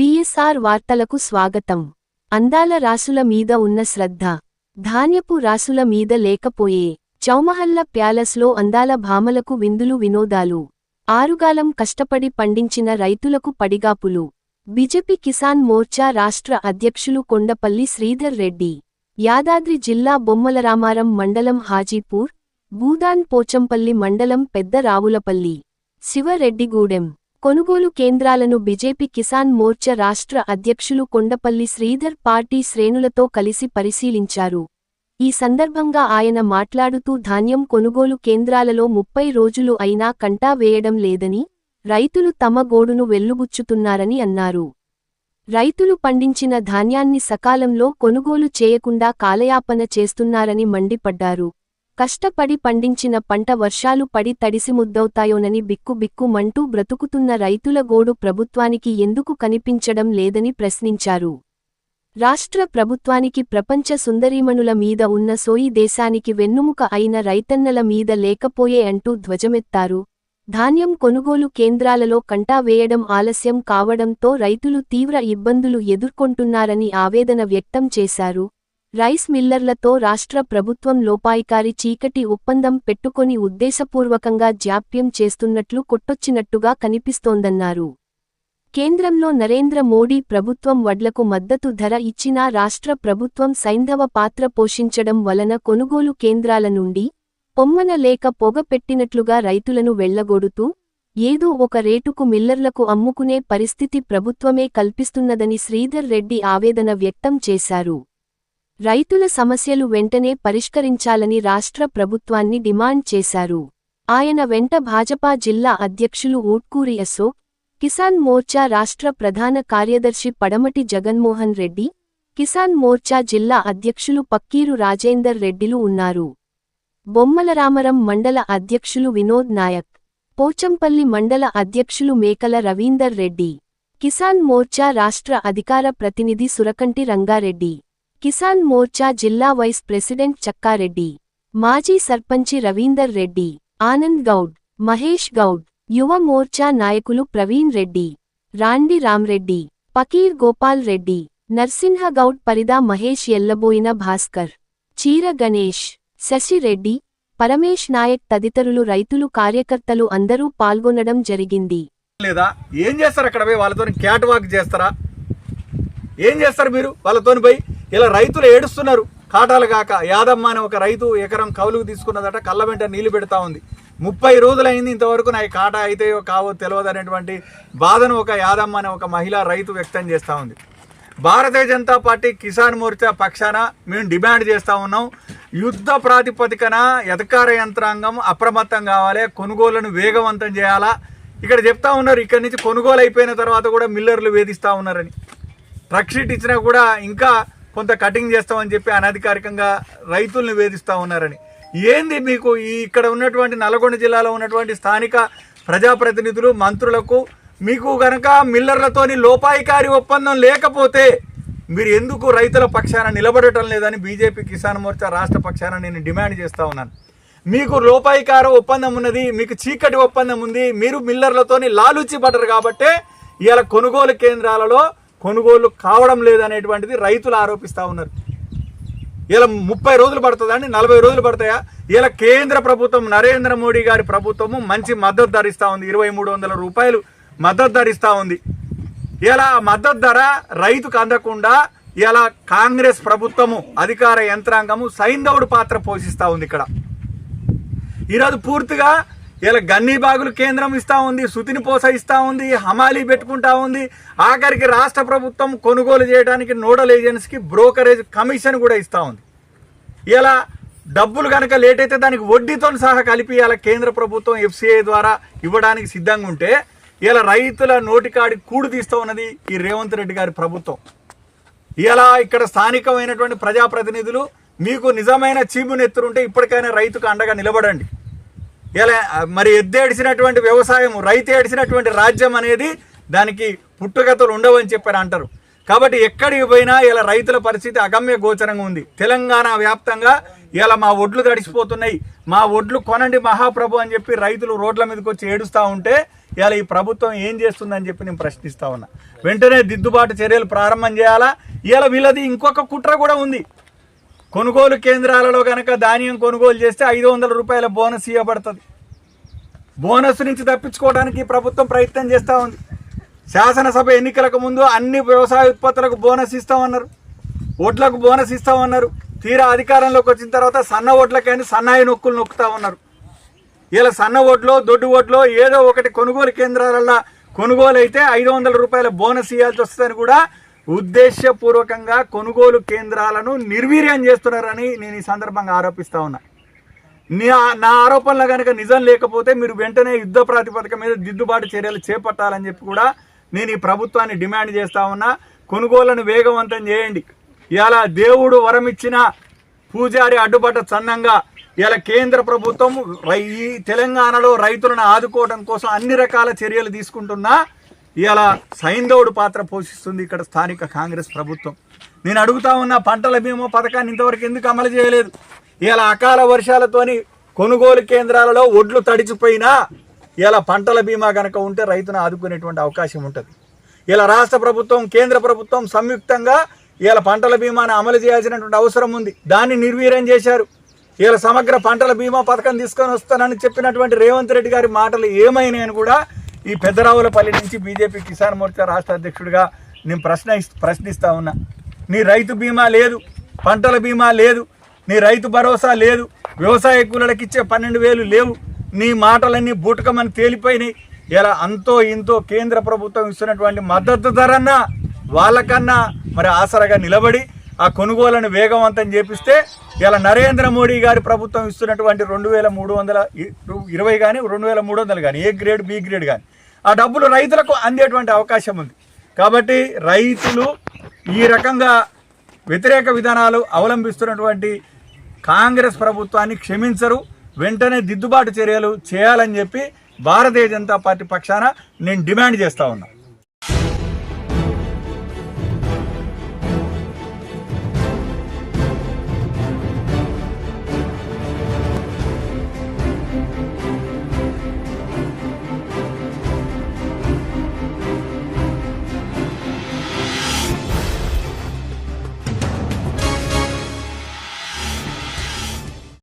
BSR వార్తలకు స్వాగతం. అందాల రాసుల మీద ఉన్న శ్రద్ధ. ధాన్యపు రాసుల మీద లేకపోయే. చౌమహల్ల ప్యాలెస్లో అందాల భామలకు విందులు వినోదాలు. ఆరుగాలం కష్టపడి పండించిన రైతులకు పడిగాపులు. బిజెపి కిసాన్ మోర్చా రాష్ట్ర అధ్యక్షులు కొండపల్లి శ్రీధర్ రెడ్డి. యాదాద్రి జిల్లా బొమ్మలరామారం మండలం హాజీపూర్ భూదాన్ పోచంపల్లి మండలం పెద్ద రావులపల్లి. శివరెడ్డిగూడెం. కొనుగోలు కేంద్రాలను బీజేపీ కిసాన్ మోర్చా రాష్ట్ర అధ్యక్షులు కొండపల్లి శ్రీధర్ పార్టీ శ్రేణులతో కలిసి పరిశీలించారు. ఈ సందర్భంగా ఆయన మాట్లాడుతూ ధాన్యం కొనుగోలు కేంద్రాలలో ముప్పై రోజులు అయినా కంటా వేయడం లేదని రైతులు తమ గోడును వెల్లుబుచ్చుతున్నారని అన్నారు. రైతులు పండించిన ధాన్యాన్ని సకాలంలో కొనుగోలు చేయకుండా కాలయాపన చేస్తున్నారని మండిపడ్డారు. కష్టపడి పండించిన పంట వర్షాలు పడి తడిసి ముద్దవుతాయోనని బిక్కు మంటూ బ్రతుకుతున్న రైతుల గోడు ప్రభుత్వానికి ఎందుకు కనిపించడం లేదని ప్రశ్నించారు. రాష్ట్ర ప్రభుత్వానికి ప్రపంచ సుందరీమణుల మీద ఉన్న సోయి దేశానికి వెన్నుముక అయిన రైతన్నల మీద లేకపోయే అంటూ ధ్వజమెత్తారు. ధాన్యం కొనుగోలు కేంద్రాలలో కంటా వేయడం ఆలస్యం కావడంతో రైతులు తీవ్ర ఇబ్బందులు ఎదుర్కొంటున్నారని ఆవేదన వ్యక్తం చేశారు. రైస్ మిల్లర్లతో రాష్ట్ర ప్రభుత్వం లోపాయికారి చీకటి ఒప్పందం పెట్టుకొని ఉద్దేశపూర్వకంగా జాప్యం చేస్తున్నట్లు కొట్టొచ్చినట్టుగా కనిపిస్తోందన్నారు. కేంద్రంలో నరేంద్ర మోడీ ప్రభుత్వం వడ్లకు మద్దతు ధర ఇచ్చినా రాష్ట్ర ప్రభుత్వం సైంధవ పాత్ర పోషించడం వలన కొనుగోలు కేంద్రాల నుండి పొమ్మన లేక పొగ పెట్టినట్లుగా రైతులను వెళ్ళగొడుతూ ఏదో ఒక రేటుకు మిల్లర్లకు అమ్ముకునే పరిస్థితి ప్రభుత్వమే కల్పిస్తున్నదని శ్రీధర్ రెడ్డి ఆవేదన వ్యక్తం చేశారు. రైతుల సమస్యలు వెంటనే పరిష్కరించాలని రాష్ట్ర ప్రభుత్వాన్ని డిమాండ్ చేశారు. ఆయన వెంట భాజపా జిల్లా అధ్యక్షులు ఊట్కూరి అశోక్ కిసాన్ మోర్చా రాష్ట్ర ప్రధాన కార్యదర్శి పడమటి జగన్మోహన్ రెడ్డి కిసాన్ మోర్చా జిల్లా అధ్యక్షులు పక్కీరు రాజేందర్ రెడ్డిలు ఉన్నారు. బొమ్మలరామరం మండల అధ్యక్షులు వినోద్ నాయక్ పోచంపల్లి మండల అధ్యక్షులు మేకల రవీందర్ రెడ్డి కిసాన్ మోర్చా రాష్ట్ర అధికార ప్రతినిధి సురకంటి రంగారెడ్డి. కిసాన్ మోర్చా జిల్లా వైస్ ప్రెసిడెంట్ చక్కారెడ్డి మాజీ సర్పంచి రవీందర్ రెడ్డి ఆనంద్ గౌడ్ మహేష్ గౌడ్ యువ మోర్చా నాయకులు ప్రవీణ్ రెడ్డి రాండి రామ్రెడ్డి పకీర్ గోపాల్ రెడ్డి నర్సింహగౌడ్ పరిదా మహేష్ ఎల్లబోయిన భాస్కర్ చీర గణేష్ శశిరెడ్డి పరమేష్ నాయక్ తదితరులు రైతులు కార్యకర్తలు అందరూ పాల్గొనడం జరిగింది. లేదా ఏం చేస్తారు అక్కడ పోయి వాళ్ళతో క్యాట్ వాక్ చేస్తారా? ఏం చేస్తారు మీరు? వాళ్ళతో పోయి ఇలా రైతులు ఏడుస్తున్నారు. కాటాలు కాక యాదమ్మ అనే ఒక రైతు ఎకరం కౌలుకు తీసుకున్నదట కళ్ళ వెంట నీళ్ళు పెడతా ఉంది. ముప్పై రోజులైంది ఇంతవరకు నా కాటా అయితేయో కావో తెలియదు అనేటువంటి బాధను ఒక యాదమ్మ అనే ఒక మహిళా రైతు వ్యక్తం చేస్తూ ఉంది. భారతీయ జనతా పార్టీ కిసాన్ మోర్చా పక్షాన మేము డిమాండ్ చేస్తూ ఉన్నాం. యుద్ధ ప్రాతిపదికన అధికార యంత్రాంగం అప్రమత్తం కావాలి కొనుగోళ్ళను వేగవంతం చేయాలా? ఇక్కడ చెప్తా ఉన్నారు ఇక్కడి నుంచి కొనుగోలు అయిపోయిన తర్వాత కూడా మిల్లర్లు వేధిస్తూ ఉన్నారని. ట్రక్ షీట్ ఇచ్చినా కూడా ఇంకా కొంత కటింగ్ చేస్తామని చెప్పి అనధికారికంగా రైతుల్ని వేధిస్తూ ఉన్నారని. ఏంది మీకు ఈ ఇక్కడ ఉన్నటువంటి నల్గొండ జిల్లాలో ఉన్నటువంటి స్థానిక ప్రజాప్రతినిధులు మంత్రులకు మీకు గనక మిల్లర్లతోని లోపాయికారి ఒప్పందం లేకపోతే మీరు ఎందుకు రైతుల పక్షాన నిలబడటం లేదని బీజేపీ కిసాన్ మోర్చా రాష్ట్ర పక్షాన నేను డిమాండ్ చేస్తూ ఉన్నాను. మీకు లోపాయికార ఒప్పందం ఉన్నది మీకు చీకటి ఒప్పందం ఉంది మీరు మిల్లర్లతోని లాలుచ్చి పడ్డరు కాబట్టే ఇవాళ కొనుగోలు కేంద్రాలలో కొనుగోలు కావడం లేదనేటువంటిది రైతులు ఆరోపిస్తూ ఉన్నారు. ఇలా ముప్పై రోజులు పడుతుందండి నలభై రోజులు పడతాయా? ఇలా కేంద్ర ప్రభుత్వం నరేంద్ర మోడీ గారి ప్రభుత్వము మంచి మద్దతు ధర ఇస్తూ ఉంది. ఇరవై మూడు వందల రూపాయలు మద్దతు ధర ఇస్తూ ఉంది. ఇలా మద్దతు ధర రైతుకు అందకుండా ఇలా కాంగ్రెస్ ప్రభుత్వము అధికార యంత్రాంగము సైంధవుడు పాత్ర పోషిస్తూ ఉంది ఇక్కడ. ఈరోజు పూర్తిగా ఇలా గన్నీ బాగులు కేంద్రం ఇస్తా ఉంది సుతిని పోస ఇస్తా ఉంది హమాలీ పెట్టుకుంటా ఉంది. ఆఖరికి రాష్ట్ర ప్రభుత్వం కొనుగోలు చేయడానికి నోడల్ ఏజెన్సీకి బ్రోకరేజ్ కమిషన్ కూడా ఇస్తా ఉంది. ఇలా డబ్బులు కనుక లేట్ అయితే దానికి వడ్డీతో సహా కలిపి ఇలా కేంద్ర ప్రభుత్వం ఎఫ్సిఐ ద్వారా ఇవ్వడానికి సిద్ధంగా ఉంటే ఇలా రైతుల నోటికాడి కూడు తీస్తూ ఉన్నది ఈ రేవంత్ రెడ్డి గారి ప్రభుత్వం. ఇలా ఇక్కడ స్థానికమైనటువంటి ప్రజాప్రతినిధులు మీకు నిజమైన చీము నెత్తురుంటే ఇప్పటికైనా రైతుకు అండగా నిలబడండి. ఇలా మరి ఎద్దేడిసినటువంటి వ్యవసాయం రైతు ఏడిసినటువంటి రాజ్యం అనేది దానికి పుట్టుగతులు ఉండవని చెప్పారు అంటారు. కాబట్టి ఎక్కడికి పోయినా ఇలా రైతుల పరిస్థితి అగమ్య గోచరంగా ఉంది. తెలంగాణ వ్యాప్తంగా ఇలా మా ఒడ్లు తడిసిపోతున్నాయి. మా ఒడ్లు కొనండి మహాప్రభు అని చెప్పి రైతులు రోడ్ల మీదకి వచ్చి ఏడుస్తూ ఉంటే ఇలా ఈ ప్రభుత్వం ఏం చేస్తుందని చెప్పి నేను ప్రశ్నిస్తా ఉన్నా. వెంటనే దిద్దుబాటు చర్యలు ప్రారంభం చేయాలా? ఇలా వీళ్ళది ఇంకొక కుట్ర కూడా ఉంది. కొనుగోలు కేంద్రాలలో కనుక ధాన్యం కొనుగోలు చేస్తే ఐదు వందల రూపాయల బోనస్ ఇవ్వబడుతుంది. బోనస్ నుంచి తప్పించుకోవడానికి ప్రభుత్వం ప్రయత్నం చేస్తూ ఉంది. శాసనసభ ఎన్నికలకు ముందు అన్ని వ్యవసాయ ఉత్పత్తులకు బోనస్ ఇస్తామన్నారు. ఓట్లకు బోనస్ ఇస్తామన్నారు. తీరా అధికారంలోకి వచ్చిన తర్వాత సన్న ఓట్లకైనా సన్నాయి నొక్కులు నొక్కుతా ఉన్నారు. ఇలా సన్న ఓట్లో దొడ్డు ఓట్లో ఏదో ఒకటి కొనుగోలు కేంద్రాలలో కొనుగోలు అయితే ఐదు వందల రూపాయల బోనస్ ఇవ్వాల్సి వస్తుందని కూడా ఉద్దేశపూర్వకంగా కొనుగోలు కేంద్రాలను నిర్వీర్యం చేస్తున్నారని నేను ఈ సందర్భంగా ఆరోపిస్తా ఉన్నా. నా- నా ఆరోపణలు కనుక నిజం లేకపోతే మీరు వెంటనే యుద్ధ ప్రాతిపదిక మీద దిద్దుబాటు చర్యలు చేపట్టాలని చెప్పి కూడా నేను ఈ ప్రభుత్వాన్ని డిమాండ్ చేస్తా ఉన్నా. కొనుగోళ్ళను వేగవంతం చేయండి. ఇలా దేవుడు వరం ఇచ్చిన పూజారి అడ్డుపడ్డ చన్నంగా ఇలా కేంద్ర ప్రభుత్వం ఈ తెలంగాణలో రైతులను ఆదుకోవడం కోసం అన్ని రకాల చర్యలు తీసుకుంటున్నా. ఇవాళ సైంధవుడు పాత్ర పోషిస్తుంది ఇక్కడ స్థానిక కాంగ్రెస్ ప్రభుత్వం. నేను అడుగుతా ఉన్న పంటల బీమా పథకాన్ని ఇంతవరకు ఎందుకు అమలు చేయలేదు? ఇవాళ అకాల వర్షాలతోని కొనుగోలు కేంద్రాలలో ఒడ్లు తడిచిపోయినా ఇలా పంటల బీమా కనుక ఉంటే రైతును ఆదుకునేటువంటి అవకాశం ఉంటుంది. ఇలా రాష్ట్ర ప్రభుత్వం కేంద్ర ప్రభుత్వం సంయుక్తంగా ఇలా పంటల బీమాను అమలు చేయాల్సినటువంటి అవసరం ఉంది. దాన్ని నిర్వీర్యం చేశారు. ఇలా సమగ్ర పంటల బీమా పథకం తీసుకొని వస్తానని చెప్పినటువంటి రేవంత్ రెడ్డి గారి మాటలు ఏమైనాయని కూడా ఈ పెద్దరావులపల్లి నుంచి బీజేపీ కిసాన్ మోర్చా రాష్ట్ర అధ్యక్షుడిగా నేను ప్రశ్న ప్రశ్నిస్తా ఉన్నా. నీ రైతు బీమా లేదు పంటల బీమా లేదు నీ రైతు భరోసా లేదు వ్యవసాయ కూలీలకు ఇచ్చే పన్నెండు వేలు లేవు నీ మాటలన్నీ బూటకమని తేలిపోయినాయి. ఇలా అంతో ఇంతో కేంద్ర ప్రభుత్వం ఇస్తున్నటువంటి మద్దతు ధరన్నా వాళ్ళకన్నా మరి ఆసరగా నిలబడి ఆ కొనుగోలను వేగవంతం చేపిస్తే ఇలా నరేంద్ర మోడీ గారి ప్రభుత్వం ఇస్తున్నటువంటి రెండు వేల మూడు వందల ఇరవై కానీ రెండు వేల మూడు వందలు కానీ ఏ గ్రేడ్ బి గ్రేడ్ కానీ ఆ డబ్బులు రైతులకు అందేటువంటి అవకాశం ఉంది. కాబట్టి రైతులు ఈ రకంగా వ్యతిరేక విధానాలు అవలంబిస్తున్నటువంటి కాంగ్రెస్ ప్రభుత్వాన్ని క్షమించరు. వెంటనే దిద్దుబాటు చర్యలు చేయాలని చెప్పి భారతీయ జనతా పార్టీ పక్షాన నేను డిమాండ్ చేస్తా ఉన్నాను